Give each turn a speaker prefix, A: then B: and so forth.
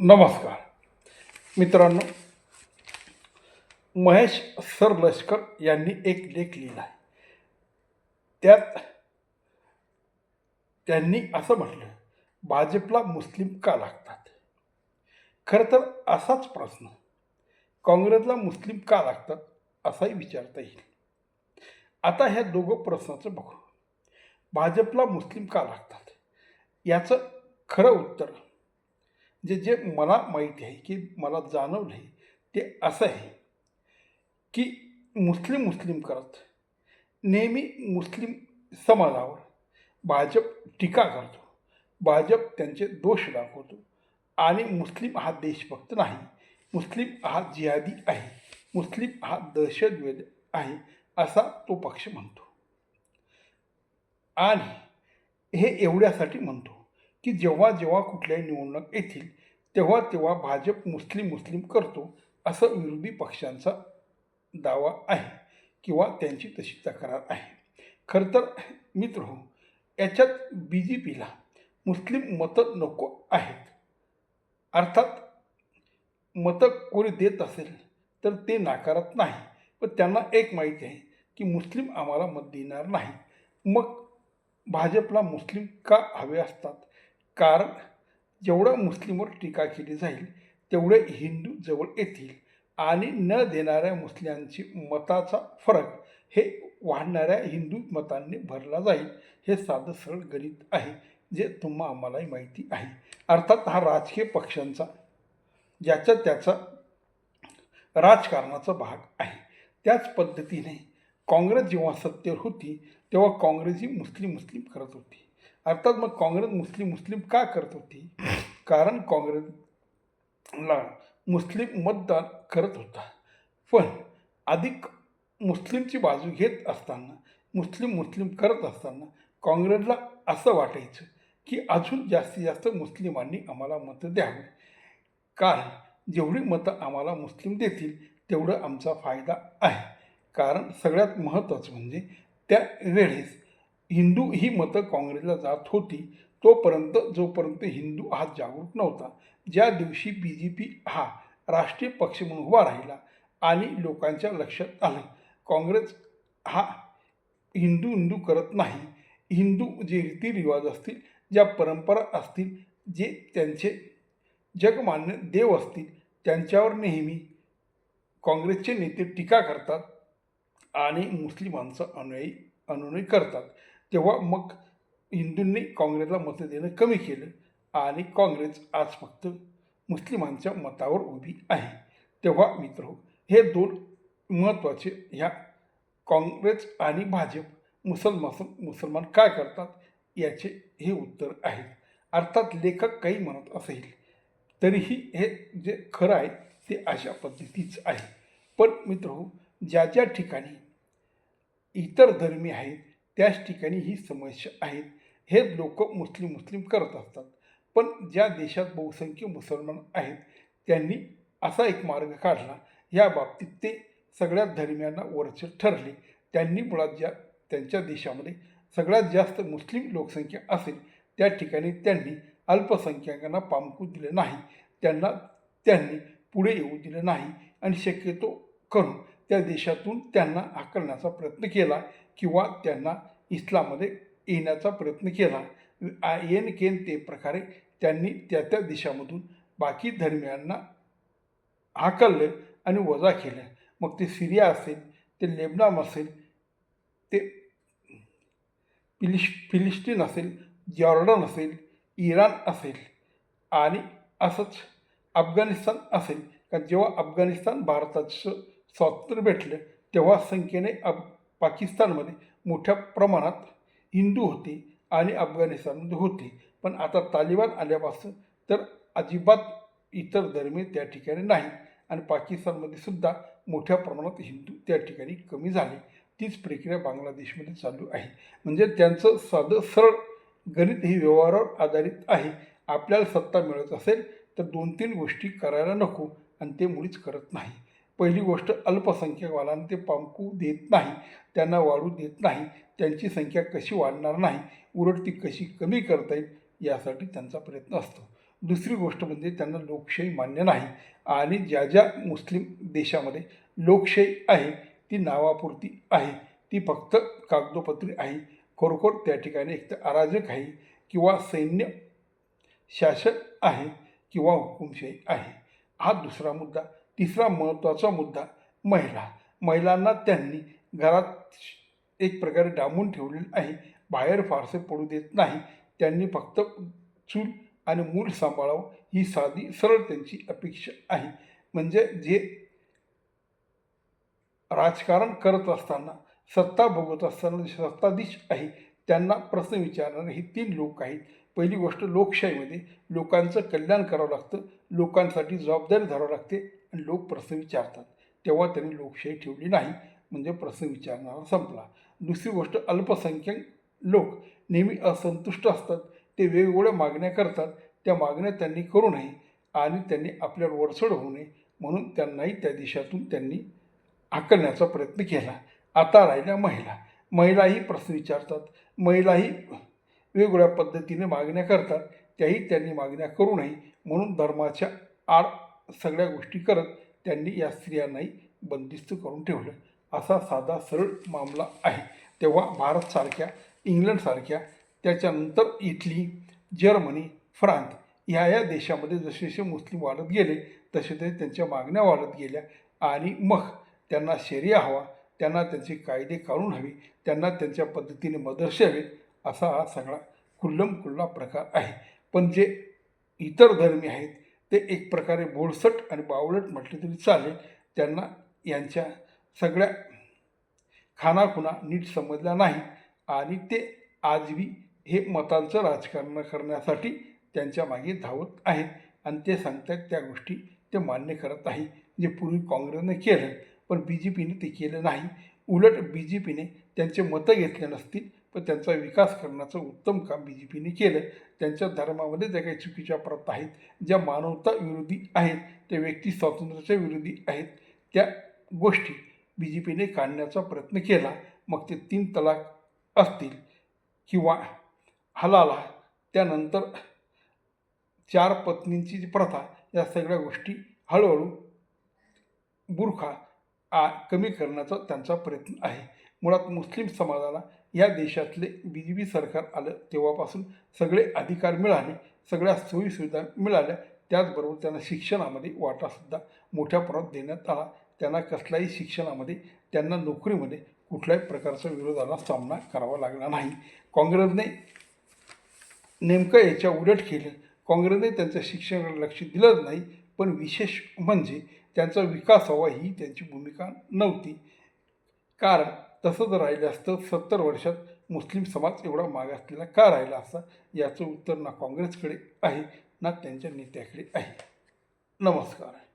A: नमस्कार. मित्रांनो महेश सरलष्कर यांनी एक लेख लिहिला आहे. त्यात त्यांनी असं म्हटलं भाजपला मुस्लिम का लागतात? खरं तर असाच प्रश्न काँग्रेसला मुस्लिम का लागतात? असाही विचारता येईल. आता ह्या दोघं प्रश्नाचं बघू. भाजपला मुस्लिम का लागतात? याचं खरं उत्तर जे जे मला माहिती आहे की मला जाणवलं आहे ते असं आहे की मुस्लिम मुस्लिम करत नेहमी मुस्लिम समाजावर भाजप टीका करतो भाजप त्यांचे दोष दाखवतो आणि मुस्लिम हा देशभक्त नाही मुस्लिम हा जिहादी आहे मुस्लिम हा दहशतवाद आहे असा तो पक्ष म्हणतो. आणि हे एवढ्यासाठी म्हणतो की जेव्हा जेव्हा कुठल्याही निवडणूक येतील तेव्हा तेव्हा भाजप मुस्लिम मुस्लिम करतो असं विरोधी पक्षांचा दावा आहे किंवा त्यांची तशी तक्रार आहे. खरं तर मित्र हो याच्यात बी जे पीला मुस्लिम मतं नको आहेत. अर्थात मतं कोणी देत असेल तर ते नाकारत नाही. पण त्यांना एक माहिती आहे की मुस्लिम आम्हाला मत देणार नाही मग भाजपला मुस्लिम का हवे असतात? कारण जेवढं मुस्लिमवर टीका केली जाईल तेवढे हिंदू जवळ येतील आणि न देणाऱ्या मुस्लिमांची मताचा फरक हे वाढणाऱ्या हिंदू मतांनी भरला जाईल हे साधं सरळ गणित आहे जे तुम्हा आम्हालाही माहिती आहे. अर्थात हा राजकीय पक्षांचा ज्याचा त्याचा राजकारणाचा भाग आहे. त्याच पद्धतीने काँग्रेस जेव्हा सत्तेवर होती तेव्हा काँग्रेस ही मुस्लिम मुस्लिम करत होती. अर्थात मग काँग्रेस मुस्लिम मुस्लिम का करत होती? कारण काँग्रेसला मुस्लिम मतदान करत होता. पण अधिक मुस्लिमची बाजू घेत असताना मुस्लिम मुस्लिम करत असताना काँग्रेसला असं वाटायचं की अजून जास्तीत जास्त मुस्लिमांनी आम्हाला मतं द्यावी. कारण जेवढी मतं आम्हाला मुस्लिम देतील तेवढं आमचा फायदा आहे. कारण सगळ्यात महत्त्वाचं म्हणजे त्या वेळेस हिंदू ही मतं काँग्रेसला जात होती तोपर्यंत जोपर्यंत हिंदू हा जागरूक नव्हता. ज्या दिवशी बी जे पी हा राष्ट्रीय पक्ष म्हणून उभा राहिला आणि लोकांच्या लक्षात आलं काँग्रेस हा हिंदू हिंदू करत नाही. हिंदू जे रीतिरिवाज असतील ज्या परंपरा असतील जे त्यांचे जगमान्य देव असतील त्यांच्यावर नेहमी काँग्रेसचे नेते टीका करतात आणि मुस्लिमांचा अनुयायी अनुनय करतात. तेव्हा मग हिंदूंनी काँग्रेसला मतं देणं कमी केलं आणि काँग्रेस आज फक्त मुस्लिमांच्या मतावर उभी आहे. तेव्हा मित्र हो, हे दोन महत्त्वाचे ह्या काँग्रेस आणि भाजप मुसलमान मुसलमान काय करतात याचे हे उत्तर आहे. अर्थात लेखक काही म्हणत असेल तरीही हे जे खरं आहे ते अशा पद्धतीच आहे. पण मित्र हो, ज्या ज्या ठिकाणी इतर धर्मी आहेत त्याच ठिकाणी ही समस्या आहेत हे लोक मुस्लिम मुस्लिम करत असतात. पण ज्या देशात बहुसंख्य मुसलमान आहेत त्यांनी असा एक मार्ग काढला. या बाबतीत ते सगळ्या धर्मियांना वरचे ठरले. त्यांनी मुळात ज्या त्यांच्या देशामध्ये सगळ्यात जास्त मुस्लिम लोकसंख्या असेल त्या ठिकाणी त्यांनी अल्पसंख्याकांना पामकू दिलं नाही. त्यांना त्यांनी पुढे येऊ दिलं नाही. आणि शक्यतो करून त्या देशातून त्यांना हाकलण्याचा प्रयत्न केला. किंवा त्यांना इस्लाममध्ये येण्याचा प्रयत्न केला. येन केन ते प्रकारे त्यांनी त्या त्या देशामधून बाकी धर्मियांना हाकललं आणि वजा केल्या मग ते सिरिया असेल ते लेबनाम असेल ते फिलिश फिलिस्तीन असेल जॉर्डन असेल इराण असेल आणि असंच अफगाणिस्तान असेल. कारण जेव्हा अफगाणिस्तान भारताचं स्वातंत्र्य भेटलं तेव्हा संख्येने अफ पाकिस्तानमध्ये मोठ्या प्रमाणात हिंदू होते आणि अफगाणिस्तानमध्ये होते. पण आता तालिबान आल्यापासून तर अजिबात इतर धर्मे त्या ठिकाणी नाही आणि पाकिस्तानमध्ये सुद्धा मोठ्या प्रमाणात हिंदू त्या ठिकाणी कमी झाले. तीच प्रक्रिया बांगलादेशमध्ये चालू आहे. म्हणजे त्यांचं साधं सरळ गणित हे व्यवहारावर आधारित आहे. आपल्याला सत्ता मिळत असेल तर दोन तीन गोष्टी करायला नको आणि ते मुळीच करत नाही पहिली गोष्ट अल्पसंख्याकवालांना ते पामकू देत नाही त्यांना वाढू देत नाही त्यांची संख्या कशी वाढणार नाही उलट ती कशी कमी करता येईल यासाठी त्यांचा प्रयत्न असतो. दुसरी गोष्ट म्हणजे त्यांना लोकशाही मान्य नाही आणि ज्या ज्या मुस्लिम देशामध्ये लोकशाही आहे ती नावापुरती आहे ती फक्त कागदोपत्री आहे खरोखर त्या ठिकाणी एक तर अराजक आहे किंवा सैन्य शासन आहे किंवा हुकुमशाही आहे. हा दुसरा मुद्दा तिसरा महत्त्वाचा मुद्दा महिला. महिलांना त्यांनी घरात एक प्रकारे डांबून ठेवलेलं आहे. बाहेर फारसे पडू देत नाही. त्यांनी फक्त चूल आणि मूल सांभाळावं ही साधी सरळ त्यांची अपेक्षा आहे. म्हणजे जे राजकारण करत असताना सत्ता भोगत असताना जे सत्ताधीश आहे त्यांना प्रश्न विचारणारे हे तीन लोक आहेत. पहिली गोष्ट लोकशाहीमध्ये लोकांचं कल्याण करावं लागतं. लोकांसाठी जबाबदारी धरावं लागते. आणि लोक प्रश्न विचारतात. तेव्हा त्यांनी लोकशाही ठेवली नाही म्हणजे प्रश्न विचारणारा संपला. दुसरी गोष्ट अल्पसंख्याक लोक नेहमी असंतुष्ट असतात. ते वेगवेगळ्या मागण्या करतात. त्या मागण्या त्यांनी करू नये आणि त्यांनी आपल्यावर वरचढ होऊ नये म्हणून त्यांनाही त्या देशातून त्यांनी हाकलण्याचा प्रयत्न केला. आता राहिल्या महिला. महिलाही प्रश्न विचारतात. महिलाही वेगवेगळ्या पद्धतीने मागण्या करतात. त्याही त्यांनी मागण्या करू नये म्हणून धर्माच्या आड सगळ्या गोष्टी करत त्यांनी या स्त्रियांनाही बंदिस्त करून ठेवलं. असा साधा सरळ मामला आहे. तेव्हा भारतसारख्या इंग्लंडसारख्या त्याच्यानंतर इटली जर्मनी फ्रान्स ह्या या देशामध्ये जसे जसे मुस्लिम वाढत गेले तसे तसे त्यांच्या मागण्या वाढत गेल्या आणि मग त्यांना शेरिया हवा त्यांना त्यांचे कायदे काढून हवे त्यांना त्यांच्या पद्धतीने मदरसे हवेत असा हा सगळा खुल्लम खुल्ला प्रकार आहे. पण जे इतर धर्मी आहेत ते एक प्रकारे बोळसट आणि बावळट म्हटले तरी चालेल. त्यांना यांच्या सगळ्या खानाखुणा नीट समजल्या नाही आणि ते आजही हे मतांचं राजकारण करण्यासाठी त्यांच्या मागे धावत आहेत आणि ते सांगतात त्या गोष्टी ते मान्य करत आहे जे पूर्वी काँग्रेसने केलं. पण बी जे पीने ते केलं नाही. उलट बी जे पीने त्यांचे मतं घेतले नसतील पण त्यांचा विकास करण्याचं उत्तम काम बी जे पीने केलं त्यांच्या धर्मामध्ये ज्या काही चुकीच्या प्रथा आहेत ज्या मानवता विरोधी आहेत त्या व्यक्ती स्वातंत्र्याच्या विरोधी आहेत त्या गोष्टी बी जे पीने काढण्याचा प्रयत्न केला. मग ते तीन तलाक असतील किंवा हलाला त्यानंतर चार पत्नींची जी प्रथा या सगळ्या गोष्टी हळूहळू बुरखा आ कमी करण्याचा त्यांचा प्रयत्न आहे. मुळात मुस्लिम समाजाला या देशातले बी जे पी सरकार आलं तेव्हापासून सगळे अधिकार मिळाले सगळ्या सोयीसुविधा मिळाल्या. त्याचबरोबर त्यांना शिक्षणामध्ये वाटासुद्धा मोठ्या प्रमाणात देण्यात आला. त्यांना कसल्याही शिक्षणामध्ये त्यांना नोकरीमध्ये कुठल्याही प्रकारचा विरोधाला सामना करावा लागला नाही. काँग्रेसने नेमकं याच्या उलट केलं. काँग्रेसने त्यांच्या शिक्षणाकडे लक्ष दिलंच नाही. पण विशेष म्हणजे त्यांचा विकास व्हावा ही त्यांची भूमिका नव्हती. कारण तसं जर राहिलं असतं. सत्तर वर्षात मुस्लिम समाज एवढा मागासलेला का राहिला असता याचं उत्तर ना काँग्रेसकडे आहे ना त्यांच्या नेत्याकडे आहे. नमस्कार.